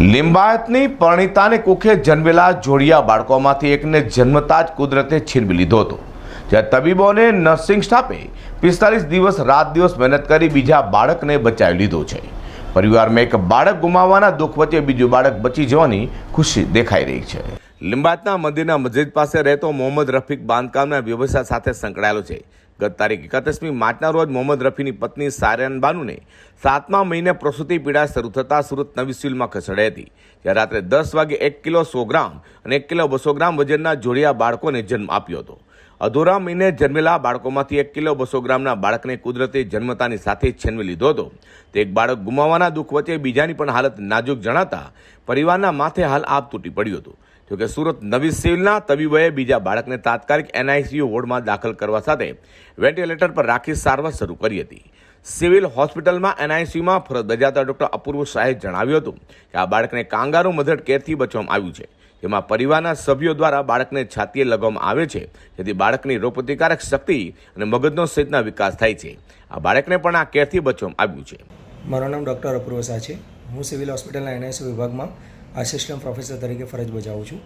લિંબાયતની પરણિતાને કુખે જન્મેલા જોડિયા બાળકોમાંથી એકને જન્મતા જ કુદરતે છીનવી લીધો હતો. જ્યારે તબીબોને નર્સિંગ સ્ટાફે પિસ્તાલીસ દિવસ રાત દિવસ મહેનત કરી બીજા બાળકને બચાવી લીધો છે. પરિવારમાં એક બાળક ગુમાવવાના દુઃખ વચ્ચે બીજું બાળક બચી જવાની ખુશી દેખાઈ રહી છે. લિંબાયતના મંદિરના મસ્જિદ પાસે રહેતો મોહમ્મદ રફીક બાંધકામના વ્યવસાય સાથે સંકળાયેલો છે. ગત તારીખ એકત્રીસમી માર્ચના રોજ મોહમ્મદ રફીની પત્ની સાયરન બાનુને સાતમા મહિને પ્રસૂતિ પીડા શરૂ થતાં સુરત નવી સિવિલમાં ખસેડાઈ હતી. જ્યારે રાત્રે દસ વાગે એક કિલો સો ગ્રામ અને એક કિલો બસો ગ્રામ વજનના જોડિયા બાળકોને જન્મ આપ્યો હતો. અધૂરા મહિને જન્મેલા બાળકોમાંથી એક કિલો બસો ગ્રામના બાળકને કુદરતે જન્મતાની સાથે છીનવી લીધો હતો. તે એક બાળક ગુમાવવાના દુઃખ વચ્ચે બીજાની પણ હાલત નાજુક જણાતા પરિવારના માથે હાલ આપ તૂટી પડ્યું હતું. જોકે સુરત નવી સિવિલના તબીબોએ બીજા બાળકને તાત્કાલિક એનઆઈસીયુ વોર્ડમાં દાખલ કરવા સાથે વેન્ટિલેટર પર રાખી સારવાર શરૂ કરી હતી. સિવિલ હોસ્પિટલમાં એનઆઈસીયુમાં ફરજ બજાવતા ડોક્ટર અપૂર્વ શાહે જણાવ્યું હતું કે આ બાળકને કાંગારૂ મધર કેરથી બચવામાં આવ્યું છે. જેમાં પરિવારના સભ્યો દ્વારા બાળકને છાતીએ લગાવવામાં આવે છે. જેથી બાળકની રોગપ્રતિકારક શક્તિ અને મગજનો સહિતના વિકાસ થાય છે. આ બાળકને પણ આ કેરથી બચવામાં આવ્યું છે. મારું નામ ડૉક્ટર અપૂર્વ શાહ છે. હું સિવિલ હોસ્પિટલના એનઆઈસી વિભાગમાં આસિસ્ટન્ટ પ્રોફેસર તરીકે ફરજ બજાવું છું.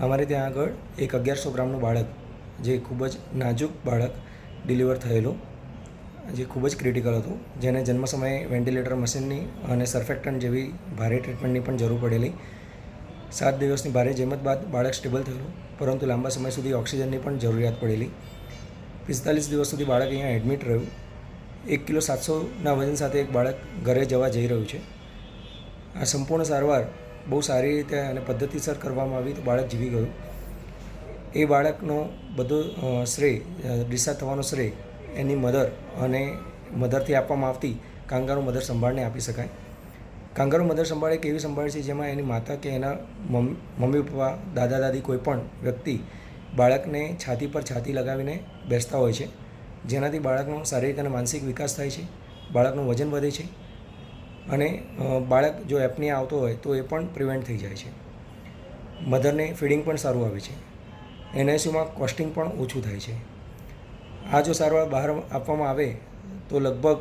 અમારે ત્યાં આગળ એક અગિયારસો ગ્રામનું બાળક, જે ખૂબ જ નાજુક બાળક, ડિલિવર થયેલું, જે ખૂબ જ ક્રિટિકલ હતું, જેને જન્મ સમયે વેન્ટિલેટર મશીનની અને સરફેક્ટન જેવી ભારે ટ્રીટમેન્ટની પણ જરૂર પડેલી. સાત દિવસની ભારે જેમત બાદ બાળક સ્ટેબલ થયેલું, પરંતુ લાંબા સમય સુધી ઓક્સિજનની પણ જરૂરિયાત પડેલી. પિસ્તાલીસ દિવસ સુધી બાળક અહીંયા એડમિટ રહ્યું. એક કિલો સાતસોના વજન સાથે એક બાળક ઘરે જવા જઈ રહ્યું છે. આ સંપૂર્ણ સારવાર બહુ સારી રીતે અને પદ્ધતિસર કરવામાં આવી તો બાળક જીવી ગયું. એ બાળકનો બધો શ્રેય ડિસ્ચાર્જ થવાનો શ્રેય એની મધર અને મધરથી આપવામાં આવતી કાંગારો મધર સંભાળને આપી શકાય. કાંગારો મધર સંભાળ એક એવી સંભાળ છે જેમાં એની માતા કે એના મમ્મી, પપ્પા, દાદા, દાદી કોઈ પણ વ્યક્તિ બાળકને છાતી પર છાતી લગાવીને બેસતા હોય છે. જેનાથી બાળકનો શારીરિક અને માનસિક વિકાસ થાય છે. બાળકનું વજન વધે છે. અને બાળક જો એપની આવતો હોય તો એ પણ પ્રિવેન્ટ થઈ જાય છે. મધરને ફીડિંગ પણ સારું આવે છે. એનઆઈસીયુમાં કોસ્ટિંગ પણ ઓછું થાય છે. આ જો સારવાર બહાર આપવામાં આવે તો લગભગ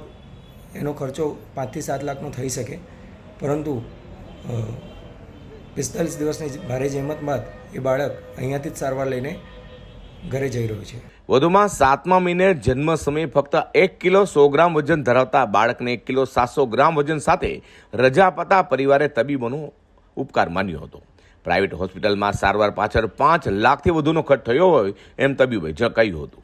એનો ખર્ચો પાંચથી સાત લાખનો થઈ શકે. પરંતુ પિસ્તાલીસ દિવસની ભારે જહેમત બાદ એ બાળક અહીંયાથી જ સારવાર લઈને ઘરે જઈ રહ્યું છે. વધુમાં સાતમા મહિને જન્મ સમયે ફક્ત એક કિલો સો ગ્રામ વજન ધરાવતા બાળકને એક કિલો સાતસો ગ્રામ વજન સાથે રજા આપતા પરિવારે તબીબોનો ઉપકાર માન્યો હતો. પ્રાઇવેટ હોસ્પિટલમાં સારવાર પાછળ પાંચ લાખથી વધુનો ખર્ચ થયો હોય એમ તબીબોએ જ કહ્યું હતું.